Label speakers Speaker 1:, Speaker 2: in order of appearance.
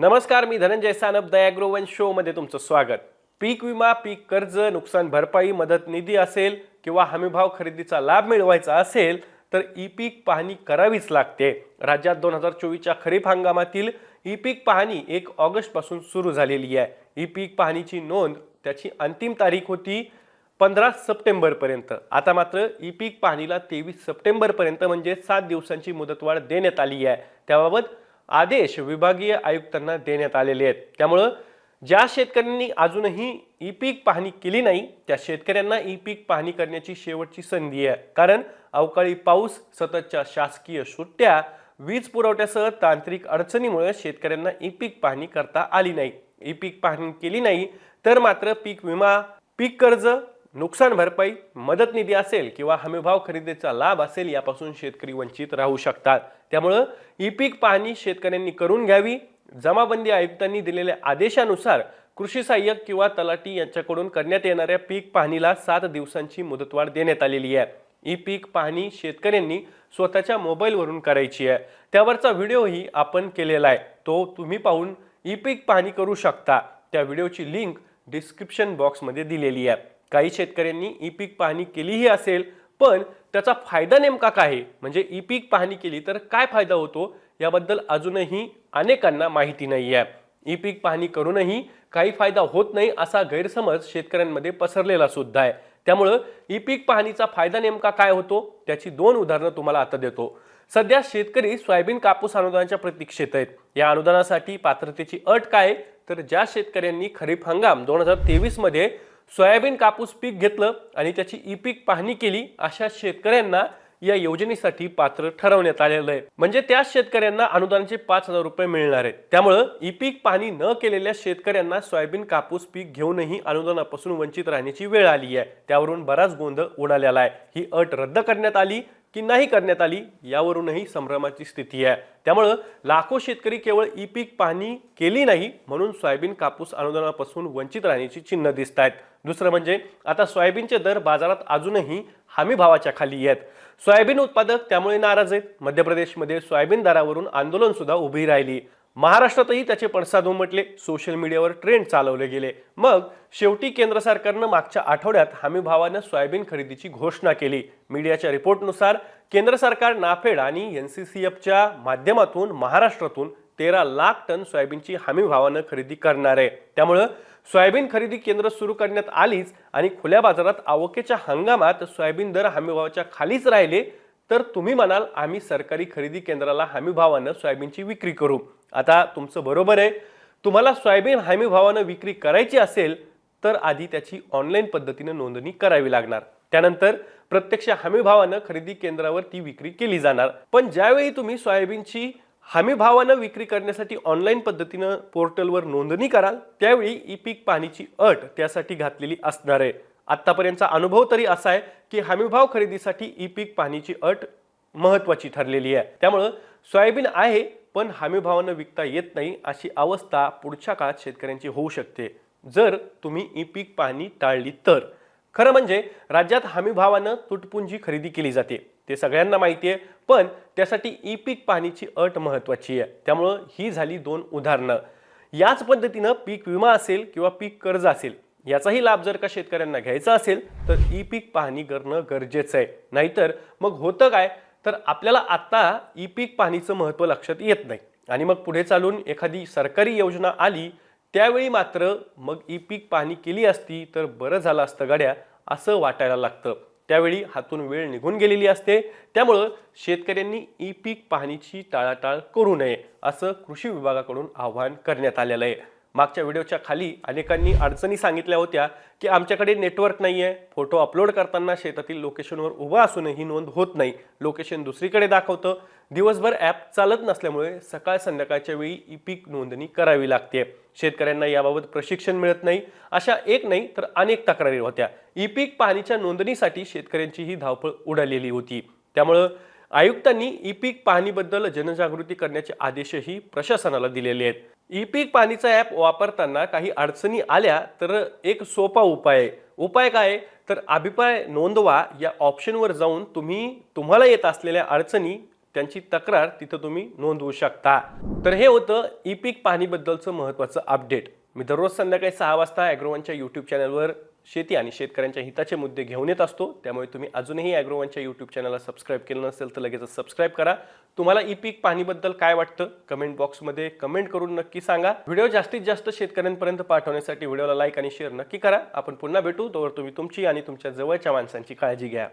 Speaker 1: नमस्कार मी धनंजय सानप दयाग्रोवन शो मध्ये तुमचं स्वागत. पीक विमा पीक कर्ज नुकसान भरपाई मदत निधी असेल किंवा हमीभाव खरेदीचा लाभ मिळवायचा असेल तर ई पीक पाहणी करावीच लागते. राज्यात दोन हजार चोवीसच्या खरीप हंगामातील ई पीक पाहणी एक ऑगस्टपासून सुरू झालेली आहे. ई पीक पाहणीची नोंद त्याची अंतिम तारीख होती पंधरा सप्टेंबरपर्यंत आता मात्र ई पीक पाहणीला तेवीस सप्टेंबरपर्यंत म्हणजे सात दिवसांची मुदतवाढ देण्यात आली आहे. त्याबाबत आदेश विभागीय आयुक्तांना देण्यात आलेले आहेत. त्यामुळं ज्या शेतकऱ्यांनी अजूनही ई पीक पाहणी केली नाही त्या शेतकऱ्यांना ई पीक पाहणी करण्याची शेवटची संधी आहे. कारण अवकाळी पाऊस सततच्या शासकीय सुट्ट्या वीज पुरवठ्यासह तांत्रिक अडचणीमुळे शेतकऱ्यांना ई पीक पाहणी करता आली नाही. ई पीक पाहणी केली नाही तर मात्र पीक विमा पीक कर्ज नुकसान भरपाई मदत निधी असेल किंवा हमीभाव खरेदीचा लाभ असेल यापासून शेतकरी वंचित राहू शकतात. त्यामुळं ई पीक पाहणी शेतकऱ्यांनी करून घ्यावी. जमाबंदी आयुक्तांनी दिलेल्या आदेशानुसार कृषी सहाय्यक किंवा तलाटी यांच्याकडून करण्यात येणाऱ्या पीक पाहणीला सात दिवसांची मुदतवाढ देण्यात आलेली आहे. ई पीक पाहणी शेतकऱ्यांनी स्वतःच्या मोबाईलवरून करायची आहे. त्यावरचा व्हिडिओही आपण केलेला आहे. तो तुम्ही पाहून ई पीक पाहणी करू शकता. त्या व्हिडिओची लिंक डिस्क्रिप्शन बॉक्समध्ये दिलेली आहे. काही शेतकऱ्यांनी ई पीक पाहणी केलीही असेल पण त्याचा फायदा नेमका काय आहे? म्हणजे ई पीक पाहणी केली तर काय फायदा होतो? याबद्दल अजूनही अनेकांना माहिती नाही आहे ई पीक पाहणी करूनही काही फायदा होत नाही असा गैरसमज शेतकऱ्यांमध्ये पसरलेला सुद्धा आहे. त्यामुळं ई पीक पाहणीचा फायदा नेमका काय होतो? त्याची दोन उदाहरणं तुम्हाला आता देतो. सध्या शेतकरी सोयाबीन कापूस अनुदानाच्या प्रतीक्षेत आहेत. या अनुदानासाठी पात्रतेची अट काय? तर ज्या शेतकऱ्यांनी खरीप हंगाम दोन हजार तेवीसमध्ये सोयाबीन कापूस पीक घेतलं आणि त्याची ई पीक पाहणी केली अशा शेतकऱ्यांना या योजनेसाठी पात्र ठरवण्यात आलेलं आहे. म्हणजे त्या शेतकऱ्यांना अनुदानाचे पाच हजार रुपये मिळणार आहेत. त्यामुळं ई पीक पाहणी न केलेल्या शेतकऱ्यांना सोयाबीन कापूस पीक घेऊनही अनुदानापासून वंचित राहण्याची वेळ आली आहे. त्यावरून बराच गोंधळ उडालेला आहे. ही अट रद्द करण्यात आली. की नाही करण्यात आली यावरूनही संभ्रमाची स्थिती आहे. त्यामुळं लाखो शेतकरी केवळ ई पीक पाहणी केली नाही म्हणून सोयाबीन कापूस अनुदानापासून वंचित राहण्याची चिन्ह दिसत आहेत दुसरं म्हणजे आता सोयाबीनचे दर बाजारात अजूनही हमी भावाच्या खाली आहेत. सोयाबीन उत्पादक त्यामुळे नाराज आहेत. मध्य प्रदेशमध्ये सोयाबीन दरावरून आंदोलनसुद्धा उभी राहिली. महाराष्ट्रातही त्याचे पडसाद उमटले सोशल मीडियावर ट्रेंड चालवले गेले. मग शेवटी केंद्र सरकारनं मागच्या आठवड्यात हमीभावानं सोयाबीन खरेदीची घोषणा केली. मीडियाच्या रिपोर्टनुसार केंद्र सरकार नाफेड आणि एन सी सी एफच्या माध्यमातून महाराष्ट्रातून तेरा लाख टन सोयाबीनची हमीभावानं खरेदी करणार आहे. त्यामुळं सोयाबीन खरेदी केंद्र सुरू करण्यात आलीच आणि खुल्या बाजारात आवकेच्या हंगामात सोयाबीन दर हमीभावाच्या खालीच राहिले तर तुम्ही म्हणाल आम्ही सरकारी खरेदी केंद्राला हमी भावानं सोयाबीनची विक्री करू. आता तुमचं बरोबर आहे. तुम्हाला सोयाबीन हमी भावानं विक्री करायची असेल तर आधी त्याची ऑनलाईन पद्धतीनं नोंदणी करावी लागणार. त्यानंतर प्रत्यक्ष हमी भावानं खरेदी केंद्रावर ती विक्री केली जाणार. पण ज्यावेळी तुम्ही सोयाबीनची हमी भावानं विक्री करण्यासाठी ऑनलाईन पद्धतीनं पोर्टलवर नोंदणी कराल त्यावेळी ई पीक पाहणीची अट त्यासाठी घातलेली असणार आहे. आत्तापर्यंतचा अनुभव तरी असा आहे की हमीभाव खरेदीसाठी ई पीक पाहणीची अट महत्त्वाची ठरलेली आहे. त्यामुळं सोयाबीन आहे पण हमीभावानं विकता येत नाही अशी अवस्था पुढच्या काळात शेतकऱ्यांची होऊ शकते. जर तुम्ही ई पीक पाहणी टाळली तर. खरं म्हणजे राज्यात हमीभावानं तुटपुंजी खरेदी केली जाते. ते सगळ्यांना माहिती आहे पण त्यासाठी ई पीक पाहणीची अट महत्त्वाची आहे. त्यामुळं ही झाली दोन उदाहरणं. याच पद्धतीनं पीक विमा असेल किंवा पीक कर्ज असेल याचाही लाभ जर का शेतकऱ्यांना घ्यायचा असेल तर ई पीक पाहणी करणं गरजेचं आहे. नाहीतर मग होतं काय? तर आपल्याला आत्ता ई पीक पाहणीचं महत्त्व लक्षात येत नाही. आणि मग पुढे चालून एखादी सरकारी योजना आली त्यावेळी मात्र मग ई पीक पाहणी केली असती तर बरं झालं असतं गाड्या असं वाटायला लागतं. त्यावेळी हातून वेळ निघून गेलेली असते. त्यामुळं शेतकऱ्यांनी ई पीक पाहणीची टाळाटाळ करू नये असं कृषी विभागाकडून आवाहन करण्यात आलेलं आहे. मागच्या व्हिडिओच्या खाली अनेकांनी अडचणी सांगितल्या होत्या की आमच्याकडे नेटवर्क नाही आहे फोटो अपलोड करताना शेतातील लोकेशनवर उभं असूनही नोंद होत नाही. लोकेशन दुसरीकडे दाखवतं. दिवसभर ॲप चालत नसल्यामुळे सकाळ संध्याकाळच्या वेळी ई पीक नोंदणी करावी लागते. शेतकऱ्यांना याबाबत प्रशिक्षण मिळत नाही. अशा एक नाही तर अनेक तक्रारी होत्या. ई पीक पाहणीच्या नोंदणीसाठी शेतकऱ्यांची ही धावपळ उडालेली होती. त्यामुळं आयुक्तांनी ई पीक पाहणीबद्दल जनजागृती करण्याचे आदेशही प्रशासनाला दिलेले आहेत. ई पीक पाणीचा ॲप वापरताना काही अडचणी आल्या तर एक सोपा उपाय. उपाय काय? तर अभिप्राय नोंदवा. या ऑप्शनवर जाऊन तुम्ही तुम्हाला येत असलेल्या अडचणी त्यांची तक्रार तिथं तुम्ही नोंदवू शकता. तर हे होतं ई पीक पाहणीबद्दलचं महत्त्वाचं अपडेट. मी दररोज संध्याकाळी सहा वाजता ॲग्रोवनच्या यूट्यूब चॅनलवर शेती आणि शेतकऱ्यांच्या हिताचे मुद्दे घेऊन येत असतो. त्यामुळे तुम्ही अजूनही ॲग्रोवनच्या यूट्यूब चॅनलला सबस्क्राईब केलं नसेल तर लगेच सबस्क्राईब करा. तुम्हाला ई पीक पाहणीबद्दल काय वाटतं? कमेंट बॉक्समध्ये कमेंट करून नक्की सांगा. व्हिडिओ जास्तीत जास्त शेतकऱ्यांपर्यंत पाठवण्यासाठी व्हिडिओला लाईक आणि शेअर नक्की करा. आपण पुन्हा भेटू. तोवर तुम्ही तुमची आणि तुमच्या जवळच्या माणसांची काळजी घ्या.